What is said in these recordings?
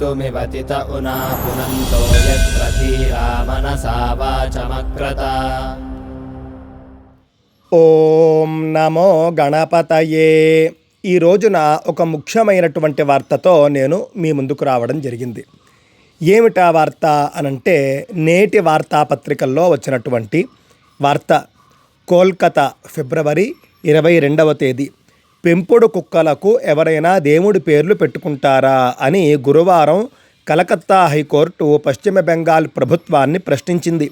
कर्तुमिवतित उना पुनन्तो यत्र धीरा मनसा वाचमक्रता ఓం నమో గణపతయే ఈ రోజున ఒక ముఖ్యమైనటువంటి వార్తతో నేను మీ ముందుకు రావడం జరిగింది ఏమిటా వార్త అనంటే నేటి వార్తాపత్రికల్లో వచ్చినటువంటి వార్త కోల్కతా ఫిబ్రవరి ఇరవై రెండవ తేదీ పెంపుడు కుక్కలకు ఎవరైనా దేవుడి పేర్లు పెట్టుకుంటారా అని గురువారం కలకత్తా హైకోర్టు పశ్చిమ బెంగాల్ ప్రభుత్వాన్ని ప్రశ్నించింది.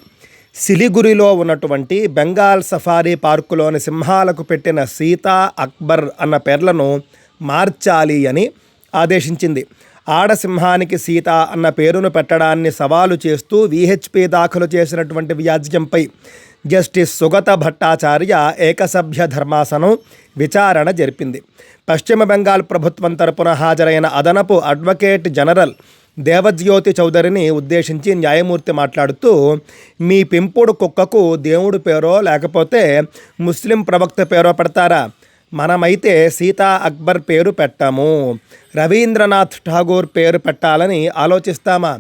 సిలిగురిలో ఉన్నటువంటి బెంగాల్ సఫారీ పార్కులోని సింహాలకు పెట్టిన సీతా అక్బర్ అన్న పేర్లను మార్చాలి అని ఆదేశించింది. ఆడసింహానికి సీత అన్న పేరును పెట్టడాన్ని సవాలు చేస్తూ విహెచ్పి దాఖలు చేసినటువంటి వ్యాజ్యంపై జస్టిస్ సుగత భట్టాచార్య ఏకసభ్య ధర్మాసనం విచారణ జరిపింది. పశ్చిమ బెంగాల్ ప్రభుత్వం తరపున హాజరైన అదనపు అడ్వకేట్ జనరల్ దేవజ్యోతి చౌదరిని ఉద్దేశించి న్యాయమూర్తి మాట్లాడుతూ మీ పెంపుడు కుక్కకు దేవుడు పేరో లేకపోతే ముస్లిం ప్రవక్త పేరో పెడతారా? మనమైతే సీతా అక్బర్ పేరు పెట్టాము. రవీంద్రనాథ్ ఠాగూర్ పేరు పెట్టాలని ఆలోచిస్తామా?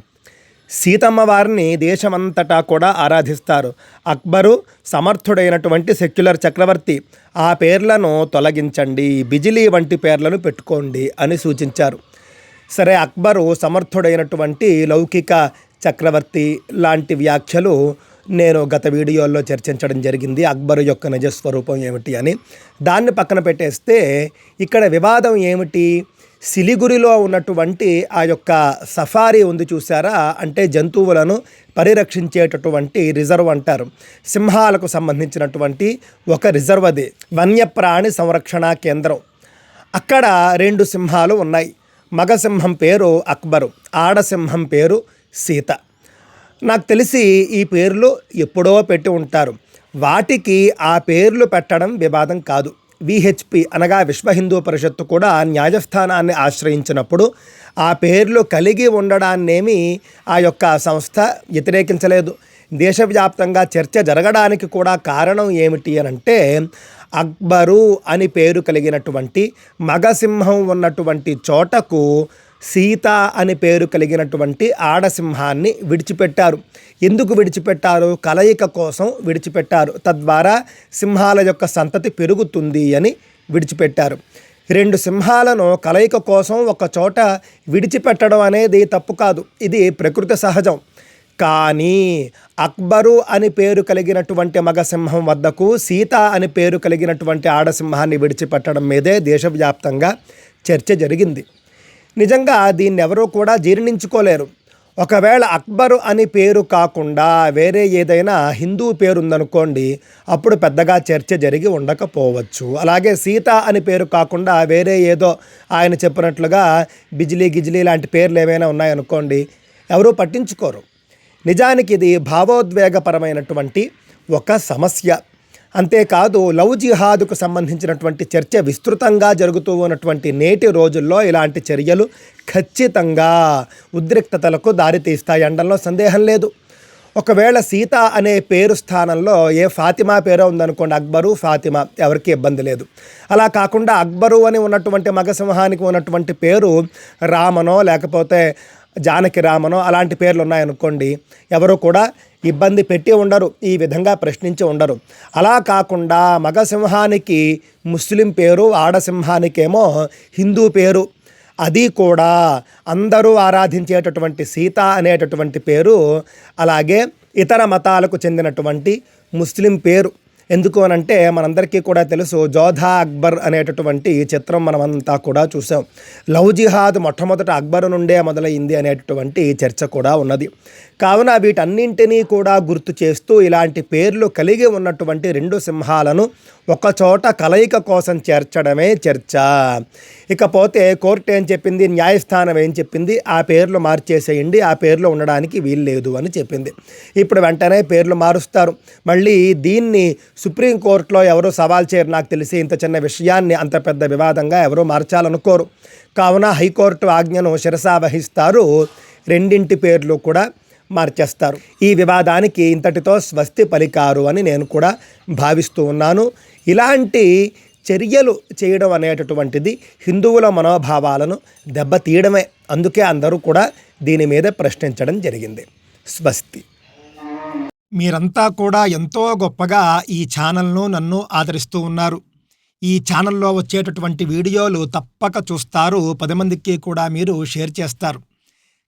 సీతమ్మ వారిని దేశమంతటా కూడా ఆరాధిస్తారు. అక్బరు సమర్థుడైనటువంటి సెక్యులర్ చక్రవర్తి. ఆ పేర్లను తొలగించండి బిజిలీ వంటి పేర్లను పెట్టుకోండి అని సూచించారు. సరే అక్బరు సమర్థుడైనటువంటి లౌకిక చక్రవర్తి లాంటి వ్యాఖ్యలు నేను గత వీడియోల్లో చర్చించడం జరిగింది. అక్బరు యొక్క నిజస్వరూపం ఏమిటి అని. దాన్ని పక్కన పెట్టేస్తే ఇక్కడ వివాదం ఏమిటి? సిలిగురిలో ఉన్నటువంటి ఆ యొక్క సఫారీ ఉంది చూసారా అంటే జంతువులను పరిరక్షించేటటువంటి రిజర్వ్ అంటారు. సింహాలకు సంబంధించినటువంటి ఒక రిజర్వ్ అది. వన్యప్రాణి సంరక్షణ కేంద్రం. అక్కడ రెండు సింహాలు ఉన్నాయి. మగసింహం పేరు అక్బరు ఆడసింహం పేరు సీత. నాకు తెలిసి ఈ పేర్లు ఎప్పుడో పెట్టి ఉంటారు. వాటికి ఆ పేర్లు పెట్టడం వివాదం కాదు. విహెచ్పి అనగా విశ్వ హిందూ పరిషత్తు కూడా న్యాయస్థానాన్ని ఆశ్రయించినప్పుడు ఆ పేర్లు కలిగి ఉండడాన్నేమి ఆ యొక్క సంస్థ వ్యతిరేకించలేదు. దేశవ్యాప్తంగా చర్చ జరగడానికి కూడా కారణం ఏమిటి అని అంటే అక్బరు అని పేరు కలిగినటువంటి మగసింహం ఉన్నటువంటి చోటకు సీత అనే పేరు కలిగినటువంటి ఆడసింహాన్ని విడిచిపెట్టారు. ఎందుకు విడిచిపెట్టారు? కలయిక కోసం విడిచిపెట్టారు. తద్వారా సింహాల యొక్క సంతతి పెరుగుతుంది అని విడిచిపెట్టారు. రెండు సింహాలను కలయిక కోసం ఒక చోట విడిచిపెట్టడం అనేది తప్పు కాదు. ఇది ప్రకృతి సహజం. కానీ అక్బరు అని పేరు కలిగినటువంటి మగసింహం వద్దకు సీత అని పేరు కలిగినటువంటి ఆడసింహాన్ని విడిచిపెట్టడం మీదే దేశవ్యాప్తంగా చర్చ జరిగింది. నిజంగా దీన్ని ఎవరూ కూడా జీర్ణించుకోలేరు. ఒకవేళ అక్బరు అని పేరు కాకుండా వేరే ఏదైనా హిందూ పేరు ఉందనుకోండి అప్పుడు పెద్దగా చర్చ జరిగి ఉండకపోవచ్చు. అలాగే సీత అని పేరు కాకుండా వేరే ఏదో ఆయన చెప్పినట్లుగా బిజిలీ గిజిలీ లాంటి పేర్లు ఏమైనా ఉన్నాయనుకోండి ఎవరూ పట్టించుకోరు. నిజానికి ఇది భావోద్వేగపరమైనటువంటి ఒక సమస్య. అంతేకాదు లవ్ జిహాద్కు సంబంధించినటువంటి చర్చ విస్తృతంగా జరుగుతూ ఉన్నటువంటి నేటి రోజుల్లో ఇలాంటి చర్యలు ఖచ్చితంగా ఉద్రిక్తతలకు దారితీస్తాయి అండంలో సందేహం లేదు. ఒకవేళ సీత అనే పేరు స్థానంలో ఏ ఫాతిమా పేరు ఉందనుకోండి అక్బరు ఫాతిమా ఎవరికి ఇబ్బంది లేదు. అలా కాకుండా అక్బరు అని ఉన్నటువంటి మగసింహానికి ఉన్నటువంటి పేరు రామనో లేకపోతే జానకి రామనో అలాంటి పేర్లు ఉన్నాయనుకోండి ఎవరు కూడా ఇబ్బంది పెట్టి ఉండరు ఈ విధంగా ప్రశ్నించి ఉండరు. అలా కాకుండా మగసింహానికి ముస్లిం పేరు ఆడసింహానికేమో హిందూ పేరు. అది కూడా అందరూ ఆరాధించేటటువంటి సీత అనేటటువంటి పేరు అలాగే ఇతర మతాలకు చెందినటువంటి ముస్లిం పేరు. ఎందుకు అని అంటే మనందరికీ కూడా తెలుసు జోధా అక్బర్ అనేటటువంటి చిత్రం మనమంతా కూడా చూసాం. లవ్ జిహాద్ మొట్టమొదట అక్బర్ నుండే మొదలైంది అనేటటువంటి చర్చ కూడా ఉన్నది. కావున వీటన్నింటినీ కూడా గుర్తు చేస్తూ ఇలాంటి పేర్లు కలిగి ఉన్నటువంటి రెండు సింహాలను ఒకచోట కలయిక కోసం చేర్చడమే చర్చ. ఇకపోతే కోర్టు ఏం చెప్పింది? న్యాయస్థానం ఏం చెప్పింది? ఆ పేర్లు మార్చేసేయండి ఆ పేర్లు ఉండడానికి వీలు లేదు అని చెప్పింది. ఇప్పుడు వెంటనే పేర్లు మారుస్తారు. మళ్ళీ దీన్ని సుప్రీంకోర్టులో ఎవరు సవాల్ చేయరు. నాకు తెలిసి ఇంత చిన్న విషయాన్ని అంత పెద్ద వివాదంగా ఎవరు మార్చాలనుకోరు. కావున హైకోర్టు ఆజ్ఞను శిరసా వహిస్తారు రెండింటి పేర్లు కూడా మార్చేస్తారు. ఈ వివాదానికి ఇంతటితో స్వస్తి పలికారు అని నేను కూడా భావిస్తూ ఉన్నాను. ఇలాంటి చర్యలు చేయడం అనేటటువంటిది హిందువుల మనోభావాలను దెబ్బతీయడమే. అందుకే అందరూ కూడా దీని మీద ప్రశ్నించడం జరిగింది. స్వస్తి. మీరంతా కూడా ఎంతో గొప్పగా ఈ ఛానల్ను నన్ను ఆదరిస్తూ ఉన్నారు. ఈ ఛానల్లో వచ్చేటటువంటి వీడియోలు తప్పక చూస్తారు. పది మందికి కూడా మీరు షేర్ చేస్తారు.